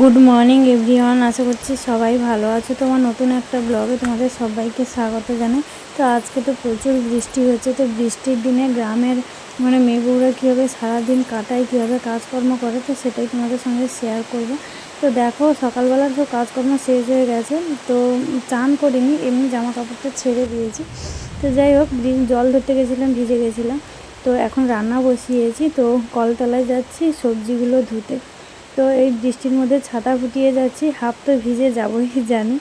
Good morning everyone আশা করছি সবাই ভালো আছে। তোমার নতুন একটা ব্লগে তোমাদের সবাইকে স্বাগত জানাই। তো আজকে তো প্রচুর বৃষ্টি হচ্ছে তো বৃষ্টির দিনে গ্রামের মানে মেয়েবউরা কীভাবে সারাদিন কাটায়, কীভাবে কাজকর্ম করে, তো সেটাই তোমাদের সঙ্গে শেয়ার করব। তো দেখো, সকালবেলার তো কাজকর্ম শেষ হয়ে গেছে। তো চান করিনি, এমনি জামা কাপড়টা ছেড়ে দিয়েছি। তো যাই হোক জল ধরতে গেছিলাম, ভিজে গেছিলাম। তো এখন রান্না বসিয়েছি। তো কলতলায় যাচ্ছি সবজিগুলো ধুতে। তো এই বৃষ্টির মধ্যে ছাতা ফুটিয়ে যাচ্ছি, হাফ তো ভিজে যাবই, জানি।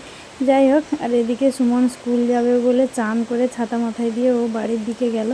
যাই হোক, আর এদিকে সুমন স্কুল যাবে বলে চান করে ছাতা মাথায় দিয়ে ও বাড়ির দিকে গেল।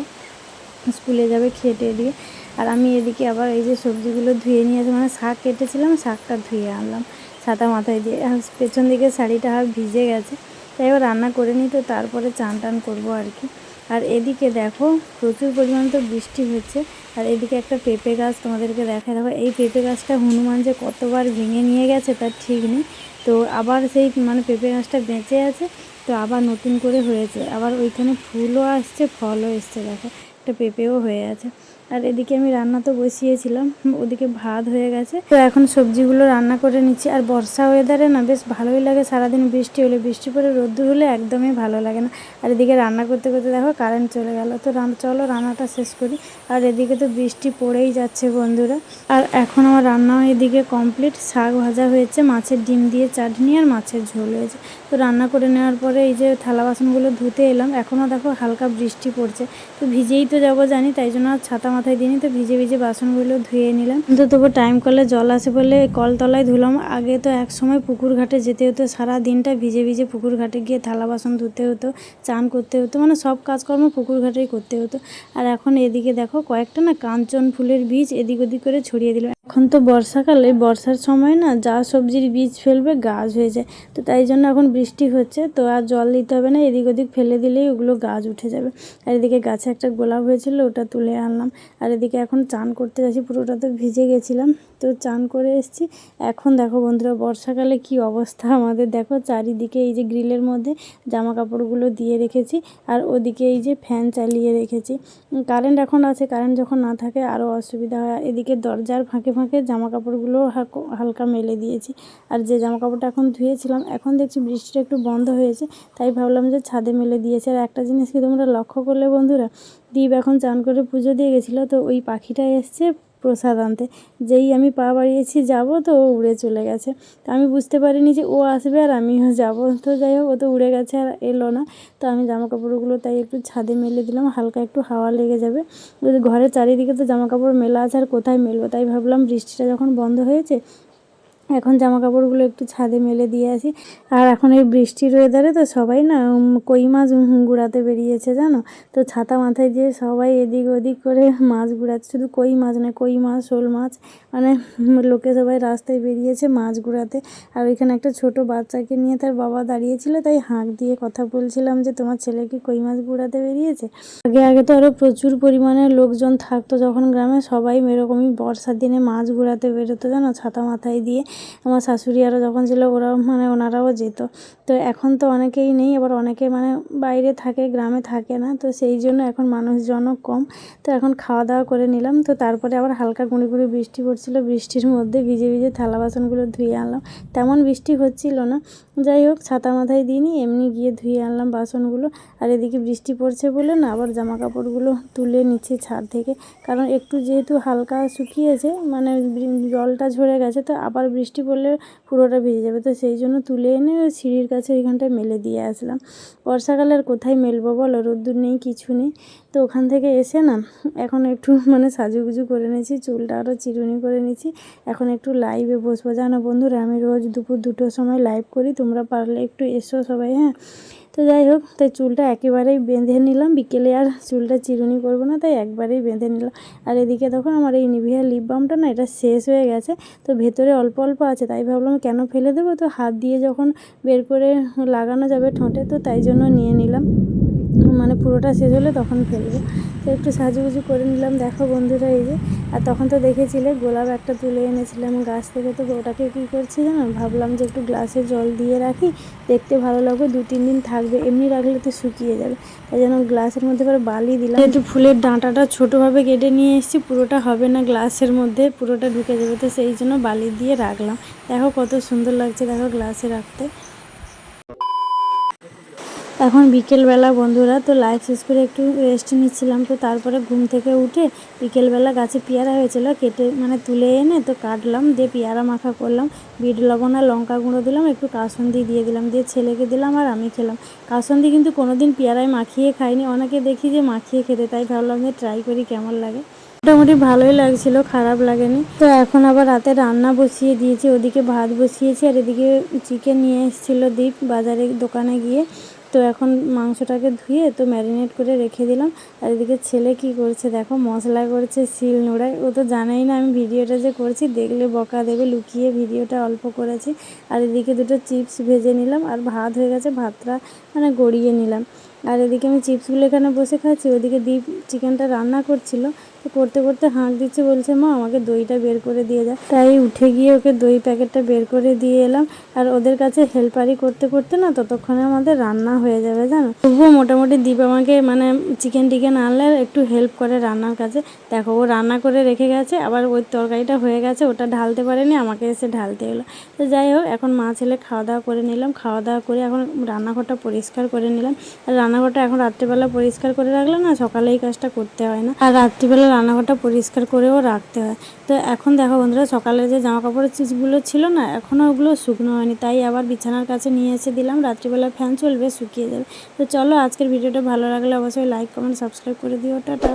স্কুলে যাবে খেটে দিয়ে। আর আমি এদিকে আবার এই যে সবজিগুলো ধুয়ে নিয়ে আসি মানে শাক কেটেছিলাম, শাকটা ধুয়ে আনলাম ছাতা মাথায় দিয়ে। আর পেছন দিকে শাড়িটা হাফ ভিজে গেছে। তাই এবার রান্না করে নিই তো, তারপরে চান টান করব আর কি। আর এদিকে দেখো, প্রচুর পরিমাণ তো বৃষ্টি হচ্ছে। আর এদিকে একটা পেঁপে গাছ তোমাদেরকে দেখা দেখো, এই পেঁপে গাছটা হনুমান যে কতবার ভেঙে নিয়ে গেছে তার ঠিক নেই। তো আবার সেই মানে পেঁপে গাছটা বেঁচে আছে, তো আবার নতুন করে হয়েছে। আবার ওইখানে ফুলও আসছে, ফলও এসছে, দেখো। একটা পেঁপেও হয়ে আছে। আর এদিকে আমি রান্না তো বসিয়েছিলাম ওদিকে ভাত হয়ে গেছে। তো এখন সবজিগুলো রান্না করে নিচ্ছি, আর বর্ষা ওয়েদারে না বেশ ভালোই লাগে, সারাদিন বৃষ্টি হলে, বৃষ্টি পরে রোদ্দুর হলে একদমই ভালো লাগে না। আর এদিকে রান্না করতে করতে দেখো কারেন্ট চলে গেল, তো চলো রান্নাটা শেষ করি। আর এদিকে তো বৃষ্টি পড়েই যাচ্ছে বন্ধুরা। আর এখন আমার রান্না এদিকে কমপ্লিট শাক ভাজা হয়েছে, মাছের ডিম দিয়ে চাটনি আর মাছের ঝোল হয়েছে। তো রান্না করে নেওয়ার পরে এই যে থালা বাসনগুলো ধুতে এলাম এখনও দেখো হালকা বৃষ্টি পড়ছে, তো ভিজেই তো যাব জানি, তাই জন্য আর ছাতা মাথায় দিইনি তো ভিজে ভিজে বাসনগুলো ধুয়ে নিলাম। কিন্তু তবু টাইম কলে জল আসে বলে কলতলায় ধুলাম। আগে তো এক সময় পুকুর ঘাটে যেতে হতো, সারা দিনটা ভিজে ভিজে পুকুর ঘাটে গিয়ে থালা বাসন ধুতে হতো, চান করতে হতো মানে সব কাজকর্ম পুকুর ঘাটেই করতে হতো। আর এখন এদিকে দেখো কয়েকটা না কাঞ্চন ফুলের বীজ এদিক ওদিক করে ছড়িয়ে দিলাম এখন তো বর্ষাকালে, বর্ষার সময় না যা সবজির বীজ ফেলবে গাছ হয়ে যায়। তো তাই জন্য এখন বৃষ্টি হচ্ছে, তো আর জল দিতে হবে না, এদিক ওদিক ফেলে দিলেই ওগুলো গাছ উঠে যাবে। আর এদিকে গাছে একটা গোলাপ হয়েছিল, ওটা তুলে আনলাম। আর এদিকে এখন চান করতে যাচ্ছি, পুরোটা তো ভিজে গেছিলাম। তো চান করে এসেছি। এখন দেখো বন্ধুরা, বর্ষাকালে কি অবস্থা আমাদের। দেখো চারিদিকে এই যে গ্রিলের মধ্যে জামা কাপড়গুলো দিয়ে রেখেছি, আর ওদিকে এই যে ফ্যান চালিয়ে রেখেছি। কারেন্ট এখন আছে, কারেন্ট যখন না থাকে আরও অসুবিধা হয়। এদিকে দরজার ফাঁকে ফাঁকে জামা কাপড়গুলো হালকা মেলে দিয়েছি। আর যে জামা কাপড়টা এখন ধুয়েছিলাম, এখন দেখছি বৃষ্টিটা একটু বন্ধ হয়েছে, তাই ভাবলাম যে ছাদে মেলে দিয়েছে। আর একটা জিনিস কি তোমরা লক্ষ্য করলে বন্ধুরা, দীপ এখন চান করে পুজো দিয়ে গেছিল, তো ওই পাখিটা এসছে প্রসাদ আনতে। যেই আমি পা বাড়িয়েছি, যাব তো, ও উড়ে চলে গেছে। তো আমি বুঝতে পারিনি যে ও আসবে আর আমিও যাব। তো যাই হোক, ও তো উড়ে গেছে আর এলো না। তো আমি জামা কাপড়গুলো তাই একটু ছাদে মেলে দিলাম। হালকা একটু হাওয়া লেগে যাবে। ঘরের চারিদিকে তো জামা কাপড় মেলা আছে আর কোথায় মেলবো? তাই ভাবলাম বৃষ্টিটা যখন বন্ধ হয়েছে এখন জামা কাপড়গুলো একটু ছাদে মেলে দিয়ে আসি। আর এখন এই বৃষ্টির ওয়েদারে তো সবাই না কই মাছ গুড়াতে বেরিয়েছে জানো? তো ছাতা মাথায় দিয়ে সবাই এদিক ওদিক করে মাছ গুড়াচ্ছে। শুধু কই মাছ নয়, কই মাছ, শোল মাছ মানে লোকে সবাই রাস্তায় বেরিয়েছে মাছ গুড়াতে। আর ওইখানে একটা ছোট বাচ্চাকে নিয়ে তার বাবা দাঁড়িয়েছিল, তাই হাঁক দিয়ে কথা বলছিলাম যে, তোমার ছেলে কি কই মাছ গুড়াতে বেরিয়েছে? আগে আগে তো আরও প্রচুর পরিমাণে লোকজন থাকতো যখন গ্রামে, সবাই এরকমই বর্ষার দিনে মাছ ঘোরাতে বেরোতো জানো, ছাতা মাথায় দিয়ে। আমার শাশুড়ি আরও যখন ছিল, ওরাও মানে ওনারাও যেত। তো এখন তো অনেকেই নেই, আবার অনেকে মানে বাইরে থাকে, গ্রামে থাকে না। তো সেই জন্য এখন মানুষজনও কম। তো এখন খাওয়া দাওয়া করে নিলাম। তো তারপরে আবার হালকা গুঁড়ি গুঁড়ি বৃষ্টি পড়ছিল। বৃষ্টির মধ্যে ভিজে ভিজে থালা বাসনগুলো ধুয়ে আনলাম। তেমন বৃষ্টি হচ্ছিল না। যাই হোক, ছাতা মাথায় দিইনি এমনি গিয়ে ধুয়ে আনলাম বাসনগুলো। আর এদিকে বৃষ্টি পড়ছে বলে না, আবার জামা কাপড়গুলো তুলে নিচ্ছি ছাদ থেকে। কারণ একটু যেহেতু হালকা শুকিয়েছে মানে জলটা ঝরে গেছে, তো আবার বৃষ্টি পড়লে পুরোটা ভিজে যাবে। তো সেই জন্য তুলে এনে সিঁড়ির কাছে ওইখানটায় মেলে দিয়ে আসলাম। বর্ষাকালে আর কোথায় মেলবো বলো? রোদ্দুর নেই, কিছু নেই। তো ওখান থেকে এসে না, এখন একটু মানে সাজুগুজু করে নিয়েছি, চুলটা আরও চিরুনি করে নিয়েছি। এখন একটু লাইভে বসবো। জানো বন্ধুরা, আমি রোজ দুপুর দুটোর সময় লাইভ করি। তোমরা পারলে একটু এসো সবাই হ্যাঁ? তো যাই হোক, তাই চুলটা একেবারেই বেঁধে নিলাম। বিকেলে আর চুলটা চিরুনি করব না, তাই একবারেই বেঁধে নিলাম। আর এদিকে দেখো আমার এই নিভিয়া লিপ বামটা না, এটা শেষ হয়ে গেছে। তো ভেতরে অল্প অল্প আছে, তাই ভাবলাম কেন ফেলে দেবো? তো হাত দিয়ে যখন বের করে লাগানো যাবে ঠোঁটে, তো তাই জন্য নিয়ে নিলাম। মানে পুরোটা শেষ হলে তখন ফেলব। একটু সাজুগুজু করে নিলাম। দেখো বন্ধুরা এই যে, আর তখন তো দেখেছিলে গোলাপ একটা তুলে এনেছিলাম গাছ থেকে, তো ওটাকে কী করছি জানো? ভাবলাম যে একটু গ্লাসে জল দিয়ে রাখি, দেখতে ভালো লাগবে, দু তিন দিন থাকবে, এমনি রাখলে তো শুকিয়ে যাবে। তাই জন্য গ্লাসের মধ্যে করে বালি দিলাম। একটু ফুলের ডাঁটাটা ছোটোভাবে কেটে নিয়ে এসেছি, পুরোটা হবে না গ্লাসের মধ্যে, পুরোটা ঢুকে যাবে, তো সেই জন্য বালি দিয়ে রাখলাম। দেখো কত সুন্দর লাগছে দেখো গ্লাসে রাখতে। এখন বিকেলবেলা বন্ধুরা, তো লাইফ শেষ করে একটু রেস্ট নিচ্ছিলাম, তো তারপরে ঘুম থেকে উঠে বিকেলবেলা গাছে পেয়ারা হয়েছিল, কেটে মানে তুলে এনে তো কাটলাম, দিয়ে পেয়ারা মাখা করলাম, বিট, লবণ আর লঙ্কা গুঁড়ো দিলাম, একটু কাসন্দি দিয়ে দিলাম, দিয়ে ছেলেকে দিলাম আর আমি খেলাম। কাসন্দি কিন্তু কোনোদিন পেয়ারায় মাখিয়ে খাইনি, অনেকে দেখি যে মাখিয়ে খেতে, তাই ভাবলাম যে ট্রাই করি কেমন লাগে। মোটামুটি ভালোই লাগছিল, খারাপ লাগেনি। তো এখন আবার রাতে রান্না বসিয়ে দিয়েছি, ওদিকে ভাত বসিয়েছি, আর এদিকে চিকেন নিয়ে এসেছিল দীপ বাজারে দোকানে গিয়ে। তো এখন মাংসটাকে ধুয়ে তো ম্যারিনেট করে রেখে দিলাম। আর এদিকে ছেলে কি করছে দেখো, মশলা করছে, শিল নোড়ায়। ও তো জানাই না আমি ভিডিওটা যে করছি, দেখলে বকা দেবে, লুকিয়ে ভিডিওটা অল্প করেছি। আর এদিকে দুটো চিপস ভেজে নিলাম, আর ভাত হয়ে গেছে, ভাতটা মানে গড়িয়ে নিলাম। আর এদিকে আমি চিপসগুলো এখানে বসে খাচ্ছি, ওদিকে দীপ চিকেনটা রান্না করছিল। তো করতে করতে হাঁক দিচ্ছে, বলছে, মা, আমাকে দইটা বের করে দিয়ে যা। তাই উঠে গিয়ে ওকে দই প্যাকেটটা বের করে দিয়ে এলাম। আর ওদের কাছে হেল্পারি করতে করতে না ততক্ষণে আমাদের রান্না হয়ে যাবে, জানো? তবুও মোটামুটি দীপ আমাকে মানে চিকেন টিকেন আনলে একটু হেল্প করে রান্নার কাছে দেখো, ও রান্না করে রেখে গেছে, আবার ওই তরকারিটা হয়ে গেছে, ওটা ঢালতে পারেনি, আমাকে এসে ঢালতে এলো। তো যাই হোক, এখন মা, ছেলে খাওয়া দাওয়া করে নিলাম, খাওয়া দাওয়া করে এখন রান্নাঘরটা পরিষ্কার করে নিলাম। আর রান্নাঘরটা এখন রাত্রিবেলা পরিষ্কার করে রাখলে না সকালে এই কাজটা করতে হয় না। আর রাত্রিবেলা রান্নাঘরটা পরিষ্কার করেও রাখতে হয়। তো এখন দেখো বন্ধুরা, সকালে যে জামা কাপড়ের চিজগুলো ছিল না, এখনও ওগুলো শুকনো হয়নি। তাই আবার বিছানার কাছে নিয়ে এসে দিলাম। রাত্রিবেলা ফ্যান চলবে, শুকিয়ে যাবে। তো চলো আজকের ভিডিওটা ভালো লাগলে অবশ্যই লাইক কমেন্ট সাবস্ক্রাইব করে দিও। টাটা।